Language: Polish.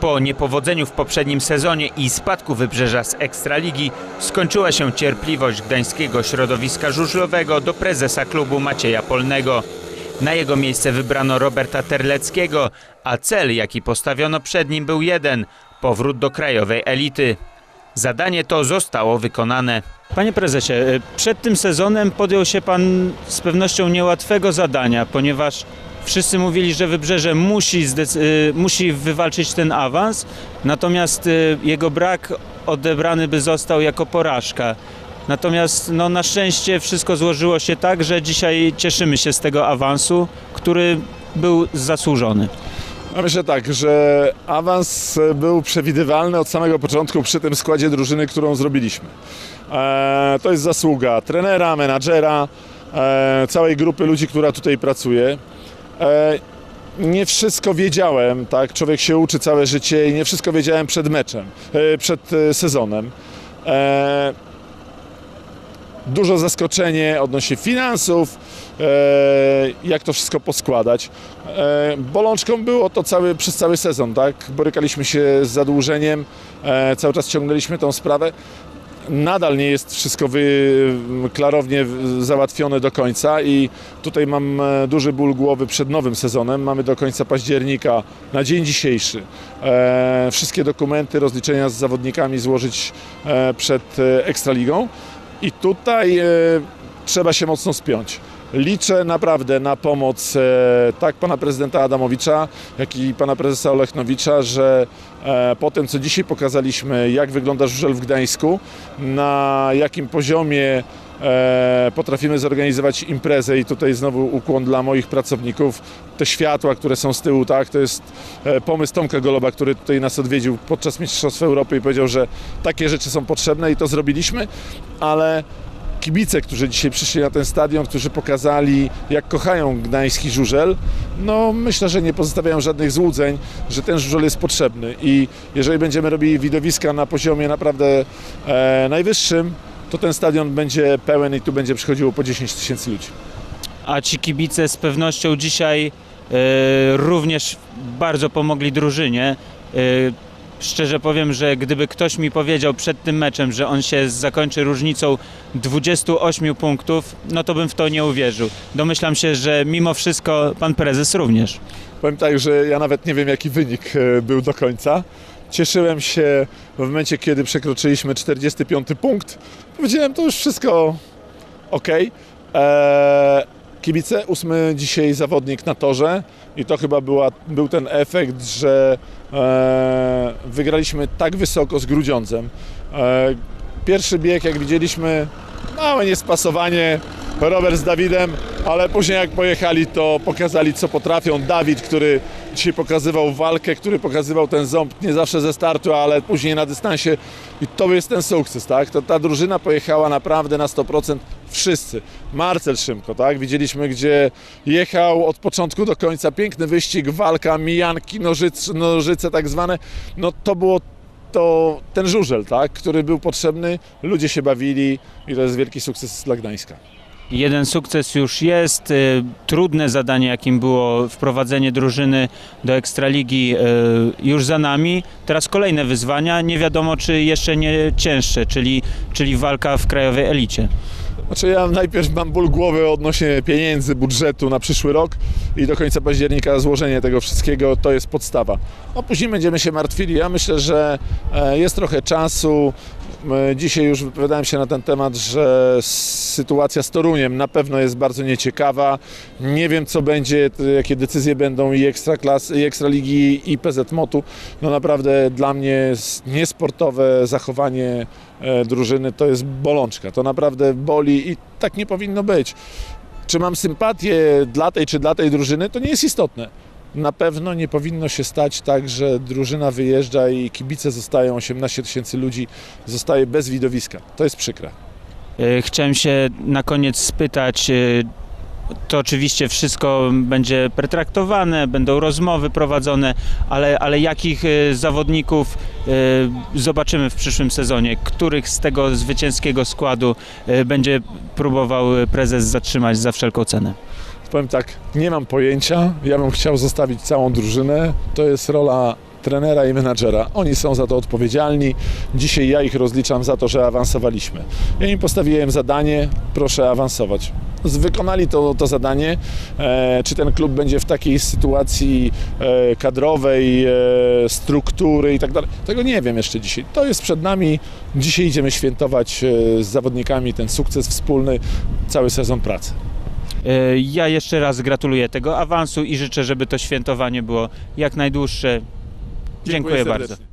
Po niepowodzeniu w poprzednim sezonie i spadku wybrzeża z Ekstraligi skończyła się cierpliwość gdańskiego środowiska żużlowego do prezesa klubu Macieja Polnego. Na jego miejsce wybrano Roberta Terleckiego, a cel, jaki postawiono przed nim, był jeden powrót do krajowej elity. Zadanie to zostało wykonane. Panie prezesie, y, przed tym sezonem podjął się pan z pewnością niełatwego zadania, ponieważ wszyscy mówili, że Wybrzeże musi, y, musi wywalczyć ten awans, natomiast y, jego brak odebrany by został jako porażka. Natomiast no, na szczęście wszystko złożyło się tak, że dzisiaj cieszymy się z tego awansu, który był zasłużony. Ja myślę tak, że awans był przewidywalny od samego początku przy tym składzie drużyny, którą zrobiliśmy. E, to jest zasługa trenera, menadżera, e, całej grupy ludzi, która tutaj pracuje. E, nie wszystko wiedziałem, tak? Człowiek się uczy całe życie i nie wszystko wiedziałem przed meczem, e, przed e, sezonem. Dużo zaskoczenie odnośnie finansów, jak to wszystko poskładać. Bolączką było to cały, przez cały sezon, tak? Borykaliśmy się z zadłużeniem, cały czas ciągnęliśmy tą sprawę. Nadal nie jest wszystko wy, klarownie załatwione do końca i tutaj mam e, duży ból głowy przed nowym sezonem. Mamy do końca października na dzień dzisiejszy e, wszystkie dokumenty, rozliczenia z zawodnikami złożyć e, przed e, Ekstraligą i tutaj e, trzeba się mocno spiąć. Liczę naprawdę na pomoc e, tak pana prezydenta Adamowicza, jak i pana prezesa Olechnowicza, że e, po tym, co dzisiaj pokazaliśmy, jak wygląda żużel w Gdańsku, na jakim poziomie e, potrafimy zorganizować imprezę i tutaj znowu ukłon dla moich pracowników. Te światła, które są z tyłu, tak, to jest pomysł Tomka Goloba, który tutaj nas odwiedził podczas Mistrzostw Europy i powiedział, że takie rzeczy są potrzebne i to zrobiliśmy, ale kibice, którzy dzisiaj przyszli na ten stadion, którzy pokazali, jak kochają gdański żużel, no myślę, że nie pozostawiają żadnych złudzeń, że ten żużel jest potrzebny i jeżeli będziemy robili widowiska na poziomie naprawdę e, najwyższym, to ten stadion będzie pełen i tu będzie przychodziło po 10 tysięcy ludzi. A ci kibice z pewnością dzisiaj e, również bardzo pomogli drużynie. E, szczerze powiem, że gdyby ktoś mi powiedział przed tym meczem, że on się zakończy różnicą 28 punktów, no to bym w to nie uwierzył. Domyślam się, że mimo wszystko pan prezes również. Powiem tak, że ja nawet nie wiem, jaki wynik e, był do końca. Cieszyłem się w momencie, kiedy przekroczyliśmy 45 punkt. Powiedziałem, to już wszystko ok. Eee, kibice, ósmy dzisiaj zawodnik na torze i to chyba była, był ten efekt, że e, wygraliśmy tak wysoko z Grudziądzem. E, pierwszy bieg, jak widzieliśmy, małe niespasowanie, Robert z Dawidem, ale później jak pojechali, to pokazali co potrafią. Dawid, który dzisiaj pokazywał walkę, który pokazywał ten ząb nie zawsze ze startu, ale później na dystansie i to jest ten sukces, tak? To ta drużyna pojechała naprawdę na 100% wszyscy. Marcel Szymko, tak? Widzieliśmy, gdzie jechał od początku do końca, piękny wyścig, walka, mijanki, nożyce, nożyce tak zwane. No to było to ten żużel, tak? Który był potrzebny, ludzie się bawili i to jest wielki sukces dla Gdańska. Jeden sukces już jest. y, Trudne zadanie, jakim było wprowadzenie drużyny do Ekstraligi, y, już za nami. Teraz kolejne wyzwania, nie wiadomo czy jeszcze nie cięższe, czyli, czyli walka w krajowej elicie. Znaczy ja najpierw mam ból głowy odnośnie pieniędzy, budżetu na przyszły rok i do końca października złożenie tego wszystkiego to jest podstawa. A później będziemy się martwili. Ja myślę, że e, jest trochę czasu. E, Dzisiaj już wypowiadałem się na ten temat, że sytuacja z Toruniem na pewno jest bardzo nieciekawa. Nie wiem co będzie, jakie decyzje będą i Ekstraklas, i Ekstraligi i PZ Motu. No naprawdę dla mnie niesportowe zachowanie e, drużyny to jest bolączka. To naprawdę boli i tak nie powinno być. Czy mam sympatię dla tej czy dla tej drużyny, to nie jest istotne. Na pewno nie powinno się stać tak, że drużyna wyjeżdża i kibice zostają, 18 tysięcy ludzi zostaje bez widowiska. To jest przykre. Y, Chciałem się na koniec spytać, y, to oczywiście wszystko będzie pertraktowane, będą rozmowy prowadzone, ale, ale jakich y, zawodników zobaczymy w przyszłym sezonie? Których z tego zwycięskiego składu będzie próbował prezes zatrzymać za wszelką cenę? Powiem tak, nie mam pojęcia. Ja bym chciał zostawić całą drużynę. To jest rola trenera i menadżera. Oni są za to odpowiedzialni. Dzisiaj ja ich rozliczam za to, że awansowaliśmy. Ja im postawiłem zadanie, proszę awansować. Wykonali to, to zadanie. E, czy ten klub będzie w takiej sytuacji e, kadrowej, e, struktury i tak dalej, tego nie wiem jeszcze dzisiaj. To jest przed nami. Dzisiaj idziemy świętować e, z zawodnikami ten sukces wspólny, cały sezon pracy. E, Ja jeszcze raz gratuluję tego awansu i życzę, żeby to świętowanie było jak najdłuższe. Dziękuję bardzo. serdecznie.